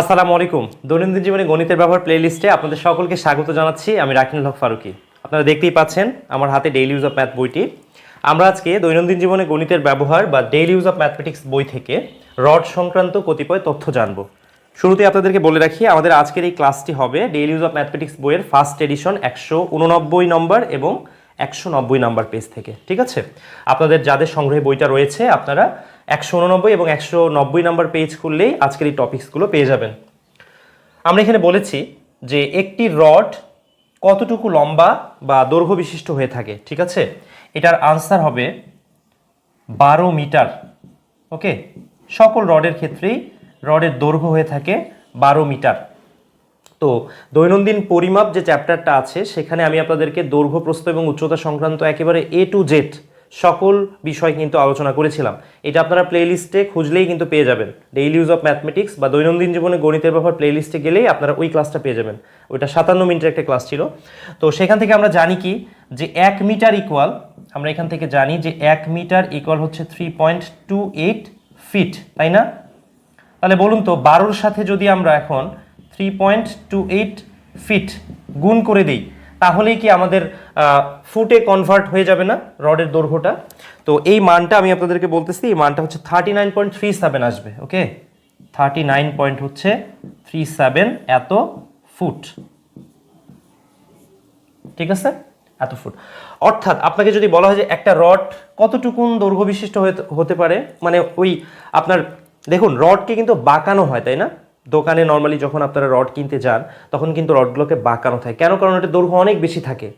আসসালামু আলাইকুম। দৈনন্দিন জীবনে গণিতের ব্যবহার প্লেলিস্টে আপনাদের সকলকে স্বাগত জানাচ্ছি। আমি রাকিনুল হক ফারুকি। আপনারা দেখতেই পাচ্ছেন আমার হাতে ডেইলি ইউজ অফ ম্যাথ বইটি। আমরা আজকে দৈনন্দিন জীবনে গণিতের ব্যবহার বা ডেইলি ইউজ অফ ম্যাথমেটিক্স বই থেকে রড সংক্রান্ত কতিপয় তথ্য জানব। শুরুতে আপনাদেরকে বলে রাখি, আমাদের আজকের এই ক্লাসটি হবে ডেইলি ইউজ অফ ম্যাথমেটিক্স বইয়ের ফার্স্ট এডিশন একশো উননব্বই নম্বর এবং একশো নব্বই নম্বর পেজ থেকে। ঠিক আছে? আপনাদের যাদের সংগ্রহে বইটা রয়েছে, আপনারা একশো উননব্বই এবং একশো নব্বই নাম্বার পেজ খুললেই আজকের এই টপিক্সগুলো পেয়ে যাবেন। আমরা এখানে বলেছি যে একটি রড কতটুকু লম্বা বা দৈর্ঘ্য বিশিষ্ট হয়ে থাকে, ঠিক আছে? এটার আনসার হবে বারো মিটার, ওকে? সকল রডের ক্ষেত্রেই রডের দৈর্ঘ্য হয়ে থাকে বারো মিটার। তো দৈনন্দিন পরিমাপ যে চ্যাপ্টারটা আছে, সেখানে আমি আপনাদেরকে দৈর্ঘ্য, প্রস্থ এবং উচ্চতা সংক্রান্ত একেবারে এ টু জেড সকল বিষয় কিন্তু আলোচনা করেছিলাম। এটা আপনারা প্লেলিস্টে খুঁজলেই কিন্তু পেয়ে যাবেন। ডেইলি ইউজ অফ ম্যাথমেটিক্স বা দৈনন্দিন জীবনে গণিতের ব্যাপার প্লেলিস্টে গেলেই আপনারা ওই ক্লাসটা পেয়ে যাবেন। ওইটা সাতান্ন মিনিটের একটা ক্লাস ছিল। তো সেখান থেকে আমরা জানি কি? যে এক মিটার ইকুয়াল আমরা এখান থেকে জানি যে এক মিটার ইকুয়াল হচ্ছে three point two eight feet তাই না? তাহলে বলুন তো, বারোর সাথে যদি আমরা এখন three point two eight feet গুণ করে দিই তাহলেই কি আমাদের ফুটে কনভার্ট হয়ে যাবে না রডের দৈর্ঘ্যটা? তো এই মানটা আমি আপনাদেরকে বলতেছি, এই মানটা হচ্ছে thirty nine point three seven আসবে ওকে থার্টি নাইন পয়েন্ট হচ্ছে থ্রি সেভেন এত ফুট ঠিক আছে? এত ফুট অর্থাৎ আপনাকে যদি বলা হয় যে একটা রড কতটুকুন দৈর্ঘ্য বিশিষ্ট হতে পারে? মানে ওই আপনার, দেখুন রডকে কিন্তু বাঁকানো হয়, তাই না? দোকানে নর্মালি যখন আপনারা রড কিনতে যান, তখন কিন্তু রডগুলোকে বাঁকানো থাকে। কেন? কারণ এটা দৈর্ঘ্য অনেক বেশি থাকে।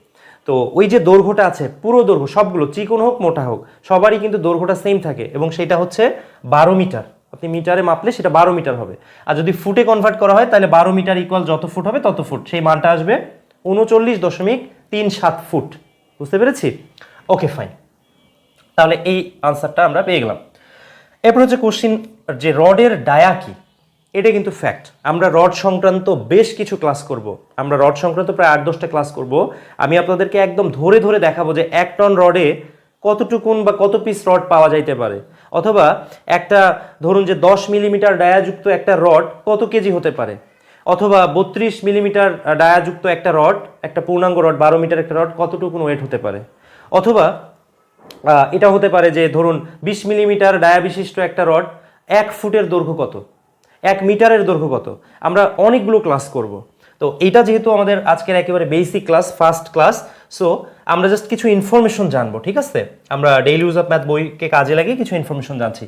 তো ওই যে দৈর্ঘ্যটা আছে, পুরো দৈর্ঘ্য, সবগুলো চিকন হোক, মোটা হোক, সবারই কিন্তু দৈর্ঘ্যটা সেম থাকে এবং সেটা হচ্ছে বারো মিটার। আপনি মিটারে মাপলে সেটা বারো মিটার হবে। আর যদি ফুটে কনভার্ট করা হয়, তাহলে বারো মিটার ইকুয়াল যত ফুট হবে, তত ফুট সেই মানটা আসবে উনচল্লিশ দশমিক তিন সাত ফুট বুঝতে পেরেছি? ওকে ফাইন তাহলে এই আনসারটা আমরা পেয়ে গেলাম। এরপর হচ্ছে কোশ্চিন যে রডের ডায়া কি? এটা কিন্তু ফ্যাক্ট আমরা রড সংক্রান্ত বেশ কিছু ক্লাস করব। আমরা রড সংক্রান্ত প্রায় আট, দশটা ক্লাস করব। আমি আপনাদেরকে একদম ধরে ধরে দেখাবো যে এক টন রডে কতটুকুন বা কত পিস রড পাওয়া যাইতে পারে। অথবা একটা, ধরুন যে দশ মিলিমিটার ডায়াযুক্ত একটা রড কত কেজি হতে পারে? অথবা বত্রিশ মিলিমিটার ডায়াযুক্ত একটা রড একটা পূর্ণাঙ্গ রড বারো মিটার একটা রড কতটুকুন ওয়েট হতে পারে? অথবা এটা হতে পারে যে ধরুন বিশ মিলিমিটার ডায়া বিশিষ্ট একটা রড এক ফুটের দৈর্ঘ্য কত? এক মিটারের দৈর্ঘ্য কত? আমরা অনেকগুলো ক্লাস করব। তো এটা যেহেতু আমাদের আজকের একেবারে basic class first class so আমরা জাস্ট কিছু ইনফরমেশন জানব, ঠিক আছে? আমরা ডেইলি ইউজ অফ ম্যাথ বইকে কাজে লাগিয়ে কিছু ইনফরমেশন জানছি।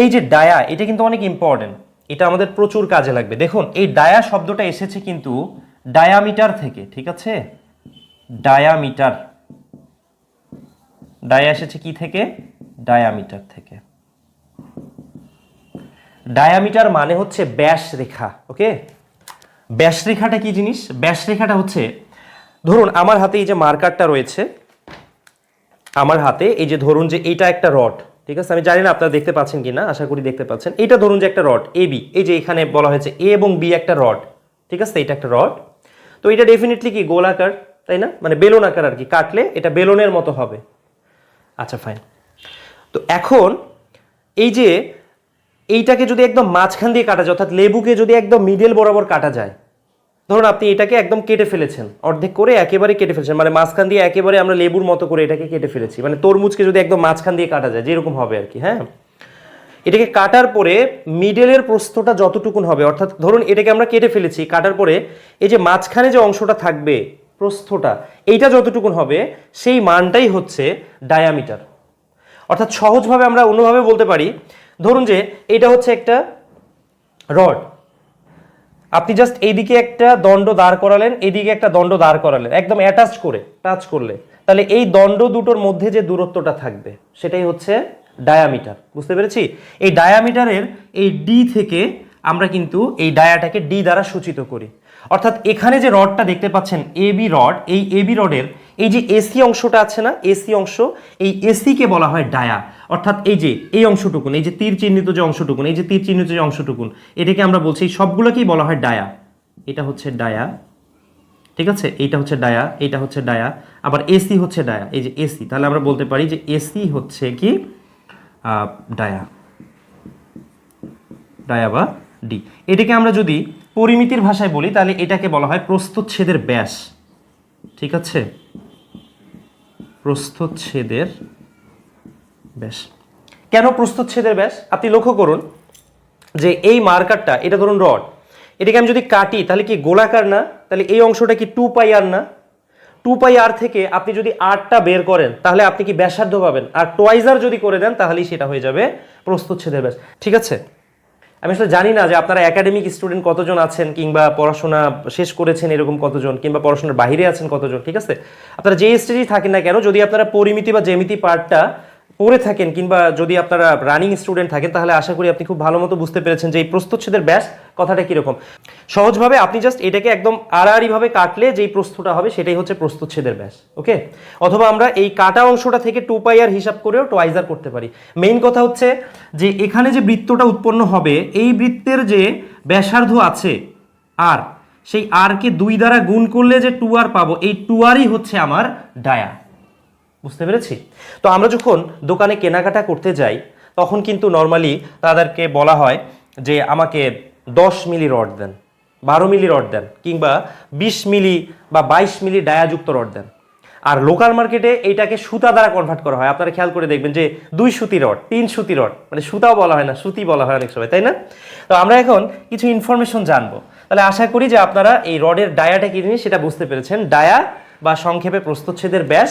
এই যে ডায়া এটা কিন্তু অনেক ইম্পর্টেন্ট এটা আমাদের প্রচুর কাজে লাগবে। দেখুন, এই ডায়া শব্দটা এসেছে কিন্তু ডায়ামিটার থেকে, ঠিক আছে? ডায়ামিটার ডায়া এসেছে কি থেকে? ডায়ামিটার থেকে। ডায়ামিটার মানে হচ্ছে ব্যাস রেখা, ওকে? ব্যাস রেখাটা কি জিনিস? ব্যাস রেখাটা হচ্ছে, ধরুন আমার হাতে এই যে মার্কারটা রয়েছে, আমার হাতে এই যে ধরুন যে এটা একটা রড, ঠিক আছে? আমি জানি না আপনারা দেখতে পাচ্ছেন কি না আশা করি দেখতে পাচ্ছেন। এটা ধরুন যে একটা রড, এ, বি, এই যে এখানে বলা হয়েছে এ এবং বি একটা রড, ঠিক আছে? এটা একটা রড। তো এটা ডেফিনেটলি কি গোলাকার, তাই না? মানে বেলুন আকার আর কি, কাটলে এটা বেলুনের মতো হবে। আচ্ছা ফাইন তো এখন এই যে এইটাকে যদি একদম মাঝখান দিয়ে কাটা যায়, অর্থাৎ লেবুকে যদি একদম মিডল বরাবর কাটা যায়, ধরুন আপনি এটাকে একদম কেটে ফেলেছেন, অর্ধেক করে একেবারে কেটে ফেলেছেন মানে মাঝখান দিয়ে একেবারে আমরা লেবুর মতো করে এটাকে কেটে ফেলেছি মানে তরমুজকে যদি একদম মাঝখান দিয়ে কাটা যায়, যেরকম হবে আর কি হ্যাঁ? এটাকে কাটার পরে মিডলের প্রস্থটা যতটুকুন হবে, অর্থাৎ ধরুন এটাকে আমরা কেটে ফেলেছি, কাটার পরে এই যে মাঝখানে যে অংশটা থাকবে প্রস্থটা, এইটা যতটুকুন হবে, সেই মানটাই হচ্ছে ডায়ামিটার অর্থাৎ সহজভাবে আমরা অন্যভাবে বলতে পারি ধরুন যে এটা হচ্ছে একটা রড। আপনি জাস্ট এইদিকে একটা দণ্ড দাঁড় করালেন, এইদিকে একটা দণ্ড দাঁড় করালেন, একদম অ্যাটাচ করে টাচ করলে। তাহলে এই দণ্ড দুটোর মধ্যে যে দূরত্বটা থাকবে, সেটাই হচ্ছে ডায়ামিটার বুঝতে পেরেছি? এই ডায়ামিটারের এই ডি থেকে আমরা কিন্তু এই ডায়াটাকে ডি দ্বারা সূচিত করি। অর্থাৎ এখানে যে রডটা দেখতে পাচ্ছেন এবি রড এই এবি রডের এই যে এসি অংশটা আছে না, এসি অংশ, এই এসিকে বলা হয় ডায়া। অর্থাৎ এই যে, এই অংশটুকুন, এই যে তীর চিহ্নিত যে অংশটুকুন, এই যে তীর চিহ্নিত যে অংশটুকুন, এটাকে আমরা বলছি, এই সবগুলোকেই বলা হয় ডায়া। এটা হচ্ছে ডায়া, ঠিক আছে? এইটা হচ্ছে ডায়া, এইটা হচ্ছে ডায়া, আবার এসি হচ্ছে ডায়া। এই যে এসি, তাহলে আমরা বলতে পারি যে এসি হচ্ছে কি? ডায়া। ডায়া বা ডি। এটাকে আমরা যদি পরিমিতির ভাষায় বলি, তাহলে এটাকে বলা হয় প্রস্তুচ্ছেদের ব্যাস। ঠিক আছে? প্রস্থচ্ছেদের ব্যাস। কেন প্রস্থচ্ছেদের ব্যাস? আপনি লক্ষ্য করুন যে এই মার্কারটা, এটা ধরুন রড, এটাকে আমি যদি কাটি, তাহলে কি গোলাকার না? তাহলে এই অংশটা কি টু পাই আর না? টু পাই আর থেকে আপনি যদি আরটা বের করেন, তাহলে আপনি কি ব্যাসার্ধ পাবেন। আর টোয়াইজার যদি করে দেন, তাহলেই সেটা হয়ে যাবে প্রস্থচ্ছেদের ব্যাস। ঠিক আছে? আমি আসলে জানি না যে আপনারা একাডেমিক স্টুডেন্ট কতজন আছেন কিংবা পড়াশোনা শেষ করেছেন এরকম কতজন, কিংবা পড়াশোনার বাইরে আছেন কতজন, ঠিক আছে? আপনারা যে স্টেজেই থাকেন না কেন, যদি আপনারা পরিমিতি বা জ্যামিতি পার্টটা পড়ে থাকেন কিংবা যদি আপনারা রানিং স্টুডেন্ট থাকেন, তাহলে আশা করি আপনি খুব ভালো মতো বুঝতে পেরেছেন যে এই প্রস্থচ্ছেদের ব্যাস কথাটা কীরকম। সহজভাবে আপনি জাস্ট এটাকে একদম আড়াআড়িভাবে কাটলে যেই প্রস্থটা হবে, সেটাই হচ্ছে প্রস্থচ্ছেদের ব্যাস ওকে অথবা আমরা এই কাটা অংশটা থেকে টু পাই আর হিসাব করেও টোয়াইজার করতে পারি। মেইন কথা হচ্ছে যে এখানে যে বৃত্তটা উৎপন্ন হবে, এই বৃত্তের যে ব্যাসার্ধ আছে আর সেই আরকে দুই দ্বারা গুণ করলে যে টু আর পাবো, এই টু আরই হচ্ছে আমার ডায়া বুঝতে পেরেছি? তো আমরা যখন দোকানে কেনাকাটা করতে যাই, তখন কিন্তু নর্মালি তাদেরকে বলা হয় যে, আমাকে দশ মিলি রড দেন, বারো মিলি রড দেন, কিংবা বিশ মিলি বা বাইশ মিলি ডায়াযুক্ত রড দেন। আর লোকাল মার্কেটে এইটাকে সুতা দ্বারা কনভার্ট করা হয়। আপনারা খেয়াল করে দেখবেন যে, দুই সুতি রড, তিন সুতি রড মানে সুতাও বলা হয় না, সুতি বলা হয় অনেক সময়, তাই না? তো আমরা এখন কিছু ইনফরমেশন জানব। তাহলে আশা করি যে আপনারা এই রডের ডায়াটা কি জিনিস সেটা বুঝতে পেরেছেন। ডায়া বা সংক্ষেপে প্রস্থচ্ছেদের ব্যাস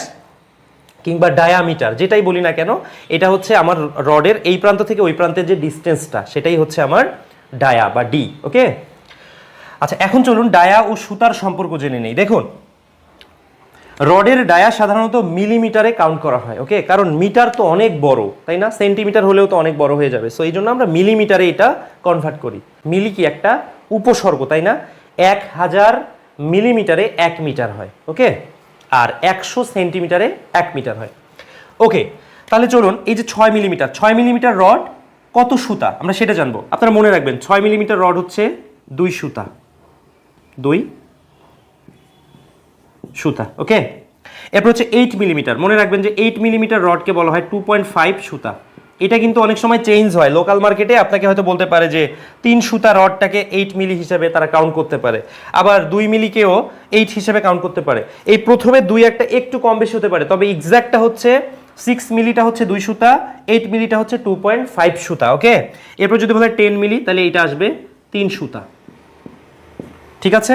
কিংবা ডায়ামিটার যেটাই বলি না কেন, এটা হচ্ছে আমার রডের এই প্রান্ত থেকে ওই প্রান্তের যে ডিস্টেন্সটা সেটাই হচ্ছে আমার ডায়া বা ডি ওকে আচ্ছা এখন চলুন ডায়া ও সুতার সম্পর্ক জেনে নেই। দেখুন, রডের ডায়া সাধারণত মিলিমিটারে কাউন্ট করা হয় ওকে কারণ মিটার তো অনেক বড়, তাই না? সেন্টিমিটার হলেও তো অনেক বড় হয়ে যাবে। সো এই জন্য আমরা মিলিমিটারে এটা কনভার্ট করি। মিলি কি একটা উপসর্গ, তাই না? এক হাজার মিলিমিটারে এক মিটার হয় ওকে আর একশো সেন্টিমিটারে এক মিটার হয়। ওকে, তাহলে চলুন এই যে ছয় মিলিমিটার ছয় মিলিমিটার রড কত সুতা? আমরা সেটা জানব। আপনারা মনে রাখবেন, ছয় মিলিমিটার রড হচ্ছে দুই সুতা। দুই সুতা, ওকে? এরপর হচ্ছে এইট মিলিমিটার। মনে রাখবেন যে এইট মিলিমিটার রডকে বলা হয় টু পয়েন্ট ফাইভ সুতা। এটা কিন্তু অনেক সময় চেঞ্জ হয়। লোকাল মার্কেটে আপনাকে হয়তো বলতে পারে যে তিন সুতা রডটাকে এইট মিলি হিসেবে তারা কাউন্ট করতে পারে। আবার দুই মিলিকেও এইট হিসেবে কাউন্ট করতে পারে। এই প্রথমে দুই একটা একটু কম বেশি হতে পারে। তবে এক্স্যাক্টটা হচ্ছে সিক্স মিলিটা হচ্ছে দুই সুতা এইট মিলিটা হচ্ছে টু পয়েন্ট ফাইভ সুতা ওকে এরপর যদি বলা টেন মিলি তাহলে এইটা আসবে তিন সুতা। ঠিক আছে?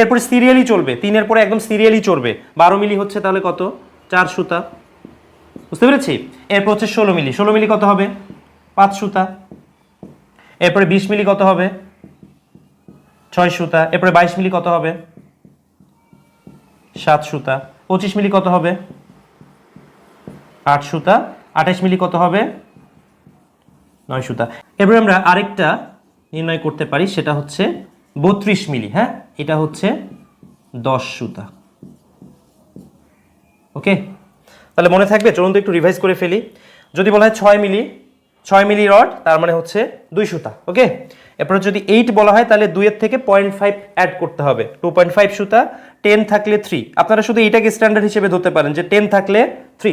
এরপরে সিরিয়ালি চলবে। তিনের পরে একদম সিরিয়ালি চলবে বারো মিলি হচ্ছে তাহলে কত? চার সুতা। বুঝতে পেরেছি? এরপর হচ্ছে ষোলো মিলি। ষোলো মিলি কত হবে? পাঁচ সুতা। এরপরে বিশ মিলি কত হবে? ছয় সুতা। এরপরে বাইশ মিলি কত হবে? সাত সুতা। পঁচিশ মিলি কত হবে? আট সুতা। আঠাশ মিলি কত হবে? নয় সুতা। এরপরে আমরা আরেকটা নির্ণয় করতে পারি, সেটা হচ্ছে বত্রিশ মিলি হ্যাঁ? এটা হচ্ছে দশ সুতা। ওকে? তাহলে মনে থাকবে, চলুন তো একটু রিভাইজ করে ফেলি। যদি বলা হয় ছয় মিলি ছয় মিলি রড, তার মানে হচ্ছে দুই সুতা, ওকে? এরপরে যদি এইট বলা হয়, তাহলে দুইয়ের থেকে পয়েন্ট ফাইভ অ্যাড করতে হবে। টু পয়েন্ট ফাইভ সুতা টেন থাকলে থ্রি আপনারা শুধু এইটাকে স্ট্যান্ডার্ড হিসেবে ধরতে পারেন যে টেন থাকলে থ্রি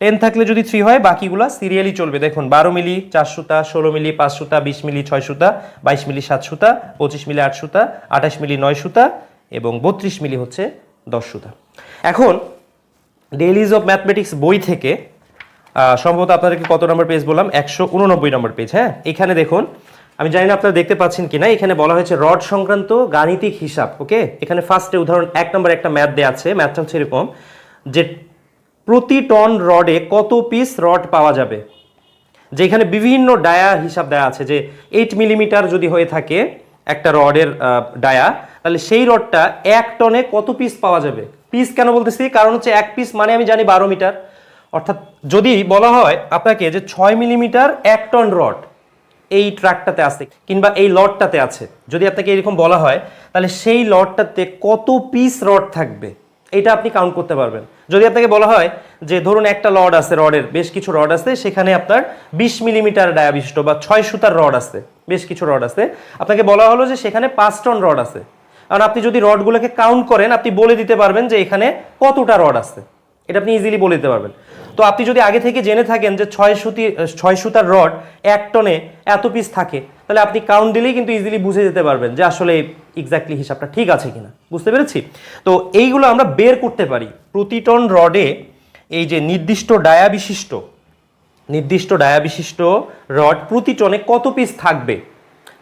টেন থাকলে যদি থ্রি হয়, বাকিগুলো সিরিয়ালি চলবে। দেখুন, বারো মিলি, চার সুতা, ষোলো মিলি, পাঁচ সুতা, বিশ মিলি, ছয় সুতা, বাইশ মিলি, সাত সুতা, পঁচিশ মিলি, আট সুতা, আঠাশ মিলি, নয় সুতা, এবং বত্রিশ মিলি হচ্ছে দশ সুতা। এখন ডেইলিজ অফ ম্যাথমেটিক্স বই থেকে সম্ভবত আপনাদেরকে কত নম্বর পেজ বললাম? একশো উননব্বই নম্বর পেজ হ্যাঁ? এখানে দেখুন, আমি জানি না আপনারা দেখতে পাচ্ছেন কিনা, এখানে বলা হয়েছে রড সংক্রান্ত গাণিতিক হিসাব, ওকে? এখানে ফার্স্টে উদাহরণ, এক নম্বর একটা ম্যাথ দেওয়া আছে ম্যাথটা হচ্ছে এরকম, যে প্রতি টন রডে কত পিস রড পাওয়া যাবে? যেখানে বিভিন্ন ডায়া হিসাব দেওয়া আছে, যে এইট মিলিমিটার যদি হয়ে থাকে একটা রডের ডায়া তাহলে সেই রডটা এক টনে কত পিস পাওয়া যাবে? পিস কেন বলতেছি? কারণ হচ্ছে এক পিস মানে আমি জানি বারো মিটার। অর্থাৎ যদি বলা হয় আপনাকে যে ছয় মিলিমিটার এক টন রড এই ট্রাকটাতে আছে কিংবা এই লটটাতে আছে, যদি আপনাকে এরকম বলা হয়, তাহলে সেই লটটাতে কত পিস রড থাকবে? এটা আপনি কাউন্ট করতে পারবেন। যদি আপনাকে বলা হয় যে ধরুন একটা রড আছে রডের বেশ কিছু রড আছে, সেখানে আপনার বিশ মিলিমিটার ডায়াবিষ্ট বা ছয় সুতার রড আছে, বেশ কিছু রড আছে। আপনাকে বলা হলো যে সেখানে পাঁচ টন রড আছে। কারণ আপনি যদি রডগুলোকে কাউন্ট করেন, আপনি বলে দিতে পারবেন যে এখানে কতটা রড আছে। এটা আপনি ইজিলি বলে দিতে পারবেন। তো আপনি যদি আগে থেকে জেনে থাকেন যে ছয় সুতি ছয় সুতার রড এক টনে এত পিস থাকে, তাহলে আপনি কাউন্ট দিলেই কিন্তু ইজিলি বুঝে যেতে পারবেন যে আসলে এক্স্যাক্টলি হিসাবটা ঠিক আছে কিনা। বুঝতে পেরেছি? তো এইগুলো আমরা বের করতে পারি। প্রতি টন রডে এই যে নির্দিষ্ট ডায়া বিশিষ্ট, নির্দিষ্ট ডায়া বিশিষ্ট রড প্রতি টনে কত পিস থাকবে?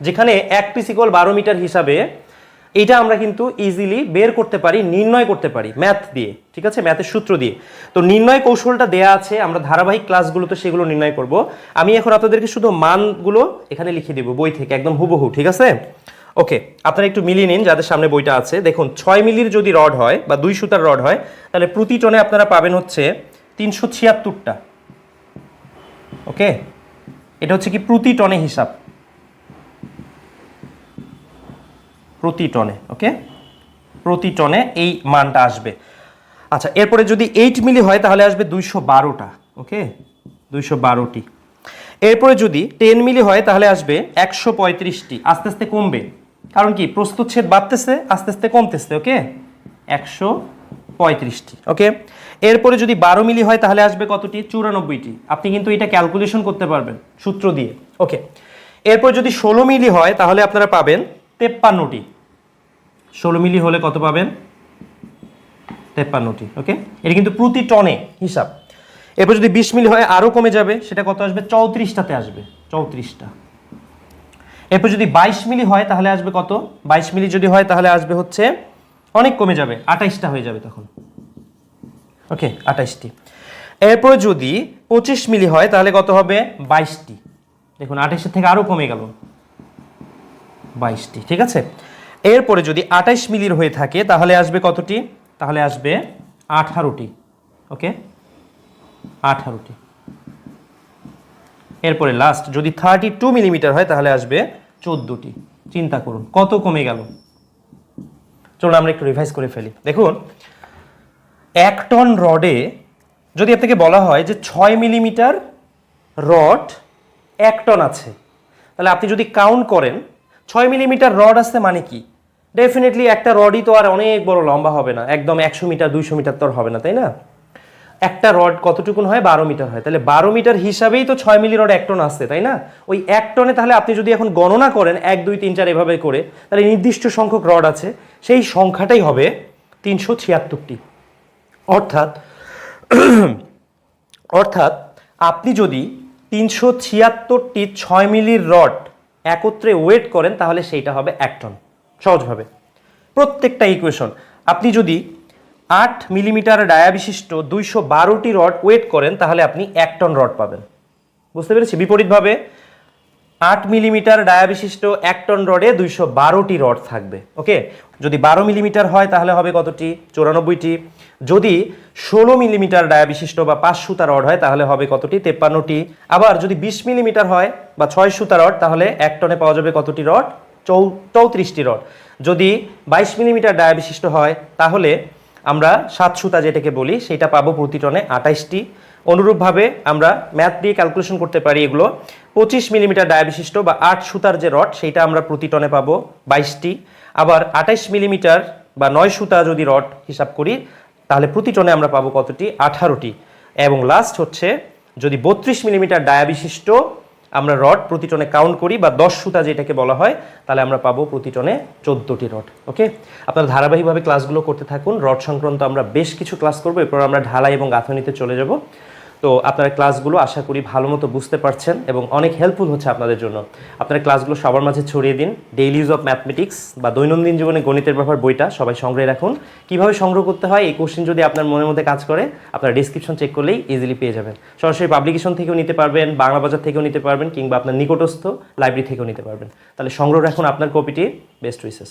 যেখানে এক পিস ইকুয়াল বারো মিটার হিসাবে এইটা আমরা কিন্তু ইজিলি বের করতে পারি, নির্ণয় করতে পারি ম্যাথ দিয়ে, ঠিক আছে? ম্যাথের সূত্র দিয়ে। তো নির্ণয় কৌশলটা দেয়া আছে, আমরা ধারাবাহিক ক্লাসগুলোতে সেগুলো নির্ণয় করব। আমি এখন আপনাদেরকে শুধু মানগুলো এখানে লিখে দেবো, বই থেকে, একদম হুবহু, ঠিক আছে? ওকে, আপনারা একটু মিলিয়ে নিন, যাদের সামনে বইটা আছে। দেখুন, ছয় মিলির যদি রড হয় বা দুই সুতার রড হয়, তাহলে প্রতি টনে আপনারা পাবেন হচ্ছে তিনশো ছিয়াত্তরটা। ওকে? এটা হচ্ছে কি প্রতি টনে হিসাব। প্রতি টনে, ওকে? প্রতি টনে এই মানটা আসবে। আচ্ছা এরপরে যদি এইট মিলি হয়, তাহলে আসবে দুইশো বারোটা, ওকে? দুইশো বারোটি। এরপরে যদি টেন মিলি হয়, তাহলে আসবে একশো পঁয়ত্রিশটি। আস্তে আস্তে কমবে। কারণ কি? প্রস্তুচ্ছেদ বাড়তেছে, আস্তে আস্তে কমতেছে, ওকে? একশো পঁয়ত্রিশটি, ওকে? এরপরে যদি বারো মিলি হয়, তাহলে আসবে কতটি? চুরানব্বইটি। আপনি কিন্তু এটা ক্যালকুলেশন করতে পারবেন, সূত্র দিয়ে, ওকে? এরপর যদি ষোলো মিলি হয়, তাহলে আপনারা পাবেন তেপ্পান্নটি। ষোলো মিলি হলে কত পাবেন? তেপ্পান্নটি, ওকে? এটা কিন্তু প্রতি টনে হিসাব। এরপর যদি বিশ মিলি হয় আরও কমে যাবে, সেটা কত আসবে? চৌত্রিশটাতে আসবে, চৌত্রিশটা। এরপর যদি বাইশ মিলি হয়, তাহলে আসবে কত? বাইশ মিলি যদি হয়, তাহলে আসবে হচ্ছে, অনেক কমে যাবে আঠাইশটা হয়ে যাবে তখন। ওকে আঠাইশটি এরপর যদি পঁচিশ মিলি হয়, তাহলে কত হবে? বাইশটি। দেখুন আঠাইশের থেকে আরও কমে গেল। বাইশটি, ঠিক আছে? এরপরে যদি আঠাইশ মিলির হয়ে থাকে, তাহলে আসবে কতটি? তাহলে আসবে আঠারোটি, ওকে? আঠারোটি। এরপরে লাস্ট যদি থার্টি টু মিলিমিটার হয়, তাহলে আসবে চোদ্দোটি। চিন্তা করুন, কত কমে গেল? চলুন আমরা একটু রিভাইজ করে ফেলি। দেখুন, এক টন রডে যদি আপনাকে বলা হয় যে ছয় মিলিমিটার রড এক টন আছে, তাহলে আপনি যদি কাউন্ট করেন ছয় মিলিমিটার রড আছে মানে কি? ডেফিনেটলি একটা রডই তো আর অনেক বড় লম্বা হবে না। একদম একশো মিটার, দুইশো মিটার তো হবে না, তাই না? একটা রড কতটুকুন হয়? বারো মিটার হয়। তাহলে বারো মিটার হিসাবেই তো ছয় মিলি রড এক টন আসছে তাই না? ওই এক টনে তাহলে আপনি যদি এখন গণনা করেন, এক, দুই, তিন, চার এভাবে করে, তাহলে নির্দিষ্ট সংখ্যক রড আছে। সেই সংখ্যাটাই হবে তিনশো ছিয়াত্তরটি। অর্থাৎ অর্থাৎ আপনি যদি তিনশো ছিয়াত্তরটি ছয় মিলির রড একত্রে ওয়েট করেন, তাহলে সেইটা হবে এক টন। সহজভাবে। প্রত্যেকটা ইকুয়েশন আপনি যদি আট মিলিমিটার ডায়া বিশিষ্ট দুইশো বারোটি রড ওয়েট করেন, তাহলে আপনি এক টন রড পাবেন। বুঝতে পেরেছি? বিপরীতভাবে আট মিলিমিটার ডায়া বিশিষ্ট এক টন রডে দুইশো বারোটি রড থাকবে, ওকে? যদি বারো মিলিমিটার হয়, তাহলে হবে কতটি? চৌরানব্বইটি। যদি ষোলো মিলিমিটার ডায়া বিশিষ্ট বা পাঁচ সুতা রড হয়, তাহলে হবে কতটি? তেপ্পান্নটি। আবার যদি বিশ মিলিমিটার হয় বা ছয় সুতা রড, তাহলে এক টনে পাওয়া যাবে কতটি রড? চৌ চৌত্রিশটি রড। যদি বাইশ মিলিমিটার ডায়া বিশিষ্ট হয়, তাহলে আমরা সাত সুতা যেটাকে বলি, সেটা পাবো প্রতি টনে আঠাইশটি অনুরূপভাবে আমরা ম্যাথ দিয়ে ক্যালকুলেশন করতে পারি এগুলো। পঁচিশ মিলিমিটার ডায়া বা আট সুতার যে রড, সেইটা আমরা প্রতি টনে পাবো বাইশটি। আবার আঠাইশ মিলিমিটার বা নয় সুতা যদি রড হিসাব করি, তাহলে প্রতি টনে আমরা পাবো কতটি? আঠারোটি। এবং লাস্ট হচ্ছে, যদি বত্রিশ মিলিমিটার ডায়া আমরা রড প্রতি টনে কাউন্ট করি বা দশ সুতা যেটাকে বলা হয়, তাহলে আমরা পাবো প্রতি টনে চোদ্দোটি রড ওকে আপনারা ধারাবাহিকভাবে ক্লাসগুলো করতে থাকুন। রড সংক্রান্ত আমরা বেশ কিছু ক্লাস করব, এরপর আমরা ঢালাই এবং গাঁথনিতে চলে যাব। তো আপনারা ক্লাসগুলো আশা করি ভালো মতো বুঝতে পারছেন এবং অনেক হেল্পফুল হচ্ছে আপনাদের জন্য। আপনারা ক্লাসগুলো সবার মাঝে ছড়িয়ে দিন। ডেইলি ইউজ অফ ম্যাথমেটিক্স বা দৈনন্দিন জীবনে গণিতের ব্যাপার বইটা সবাই সংগ্রহে রাখুন। কীভাবে সংগ্রহ করতে হয় এই কোশ্চেন যদি আপনার মনের মধ্যে কাজ করে, আপনার ডিসক্রিপশন চেক করলেই ইজিলি পেয়ে যাবেন। সরাসরি পাবলিকেশন থেকেও নিতে পারবেন, বাংলা বাজার থেকেও নিতে পারবেন কিংবা আপনার নিকটস্থ লাইব্রেরি থেকেও নিতে পারবেন। তাহলে সংগ্রহ রাখুন আপনার কপিটি বেস্ট উইসেস